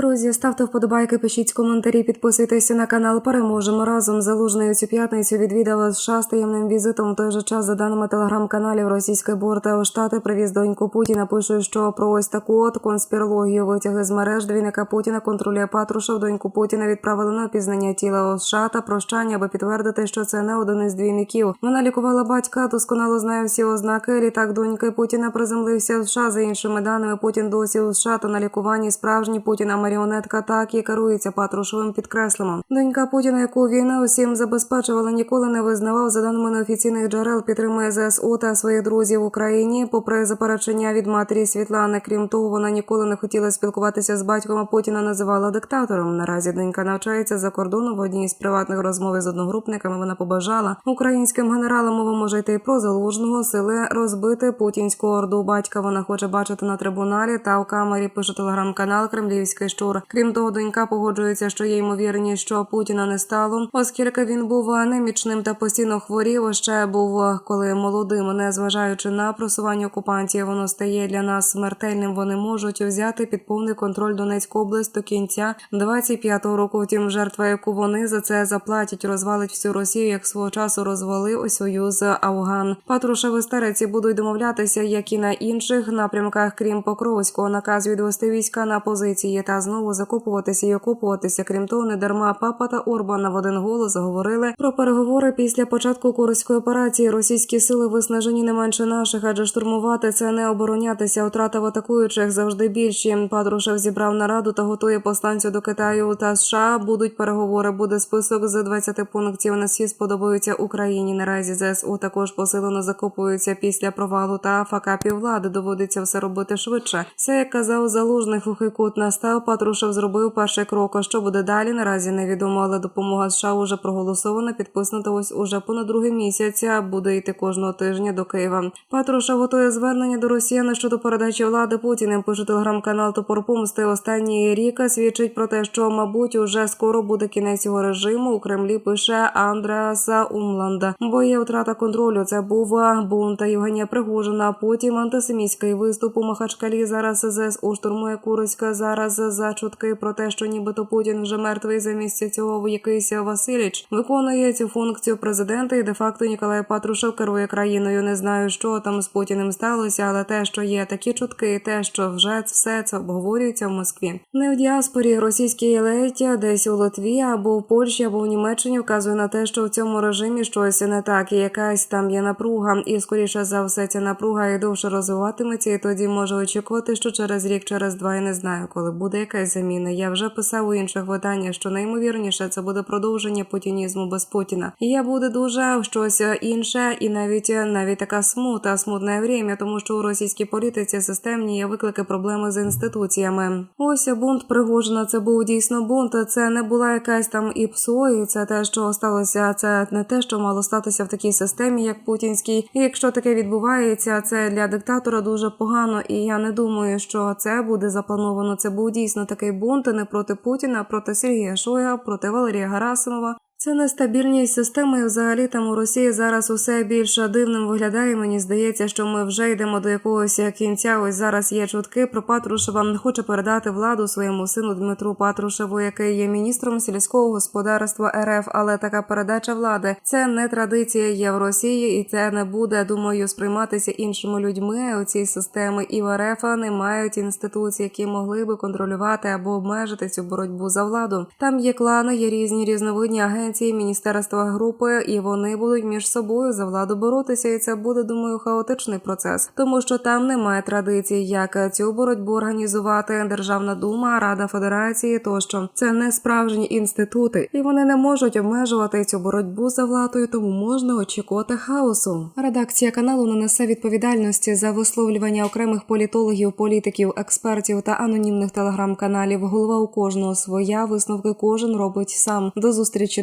Друзі, ставте вподобайки, пишіть коментарі, підписуйтеся на канал. Переможемо разом. Залужний у цю п'ятницю відвідала США з таємним візитом. В той же час, за даними телеграм-каналів російської борта штати, привіз доньку Путіна. Пише, що про ось таку от конспірологію витяги з мереж двійника Путіна контролює Патрушев. Доньку Путіна відправили на опізнання тіла США та прощання, аби підтвердити, що це не один із двійників. Вона лікувала батька, досконало знає всі ознаки. Літак доньки Путіна приземлився в США. За іншими даними, Путін досі у США та на лікуванні справжній Путіна маріонетка так і керується Патрушевим підкреслимо. Донька Путіна, яку війна усім забезпечувала, ніколи не визнавав за даними неофіційних джерел, підтримує ЗСУ та своїх друзів в Україні. Попри заперечення від матері Світлани, крім того, вона ніколи не хотіла спілкуватися з батьком. а Путіна називала диктатором. Наразі донька навчається за кордоном. В одній з приватних розмов з одногрупниками вона побажала українським генералам мова може йти про залужного сили розбити путінську орду. Батька вона хоче бачити на трибуналі та у камері. Пише телеграм-канал Кремлівський штур. Крім того, донька погоджується, що є ймовірність, що Путіна не стало, оскільки він був анемічним та постійно хворів. Ще був коли молодим, не зважаючи на просування окупантів, воно стає для нас смертельним. Вони можуть взяти під повний контроль Донецьку область до кінця 25-го року. Втім, жертва, яку вони за це заплатять, розвалить всю Росію, як свого часу розвалив союз Афган. Патрушеви стариці будуть домовлятися, як і на інших напрямках, крім Покровського, наказ відвести війська на позиції та знову закупуватися і окупуватися. Крім того, не дарма папа та Орбана в один голос говорили про переговори після початку курської операції. Російські сили виснажені не менше наших, адже штурмувати це не оборонятися. Втрата в атакуючих завжди більші. Патрушев зібрав нараду та готує повстанцю до Китаю та США. Будуть переговори. Буде список з 20 пунктів. На всі сподобаються Україні. Наразі ЗСУ також посилено закопуються після провалу та факапів влади. Доводиться все робити швидше. Все як казав залужний глухий кут настав. Патрушев зробив перший крок. А що буде далі? Наразі невідомо, але допомога США уже проголосована. Підписана ось уже понад другий місяця буде йти кожного тижня до Києва. Патрушев готує звернення до росіян щодо передачі влади Путіним. Пише телеграм-канал Топор Помсти. Останній рік свідчить про те, що мабуть уже скоро буде кінець його режиму. У Кремлі пише Андреаса Умланда. Бо є втрата контролю. Це був бунт Євгенія Пригожина. Потім антисемітський виступ у Махачкалі. Зараз ЗСУ штурмує Курська. Зараз за чутки про те, що нібито Путін вже мертвий. Замість цього якийсь Василіч виконує цю функцію президента. І де факто Ніколай Патрушев керує країною. Не знаю, що там з Путіним сталося, але те, що є такі чутки, те, що вже все це обговорюється в Москві. Не в діаспорі російській елеті, десь у Литві або в Польщі, або в Німеччині вказує на те, що в цьому режимі щось не так, і якась там є напруга, і скоріше за все ця напруга і довше розвиватиметься, і тоді може очікувати, що через рік, через два я не знаю, коли буде якась заміна. Я вже писав у інших виданнях, що наймовірніше це буде продовження путінізму без Путіна. І я буде дуже щось інше, і навіть навіть така смута, смутне время, тому що у російській політиці системні є виклики проблеми з інституціями. Ось бунт Пригожина. Це був дійсно бунт. Це не була якась там і ПСО, і це те, що сталося. Це не те, що мало статися в такій системі, як путінській. І якщо таке відбувається, це для диктатора дуже погано. І я не думаю, що це буде заплановано. Це був дійсно такий бунт не проти Путіна, а проти Сергія Шойга, проти Валерія Гарасимова. Це нестабільність системи. і Взагалі там у Росії зараз усе більш дивним виглядає. Мені здається, що ми вже йдемо до якогось кінця. Ось зараз є чутки про Патрушева. Хоче передати владу своєму сину Дмитру Патрушеву, який є міністром сільського господарства РФ. Але така передача влади це не традиція є в Росії, і це не буде, думаю, сприйматися іншими людьми. У цій системи і в РФ не мають інституцій, які могли би контролювати або обмежити цю боротьбу за владу. Там є клани, є різні різновидні агенції агенції, міністерства групи, і вони будуть між собою за владу боротися. І це буде, думаю, хаотичний процес, тому що там немає традиції, як цю боротьбу організувати Державна дума, Рада Федерації. Тощо це не справжні інститути, і вони не можуть обмежувати цю боротьбу за владою, тому можна очікувати хаосу. Редакція каналу не несе відповідальності за висловлювання окремих політологів, політиків, експертів та анонімних телеграм-каналів. Голова у кожного своя висновки кожен робить сам. До зустрічі,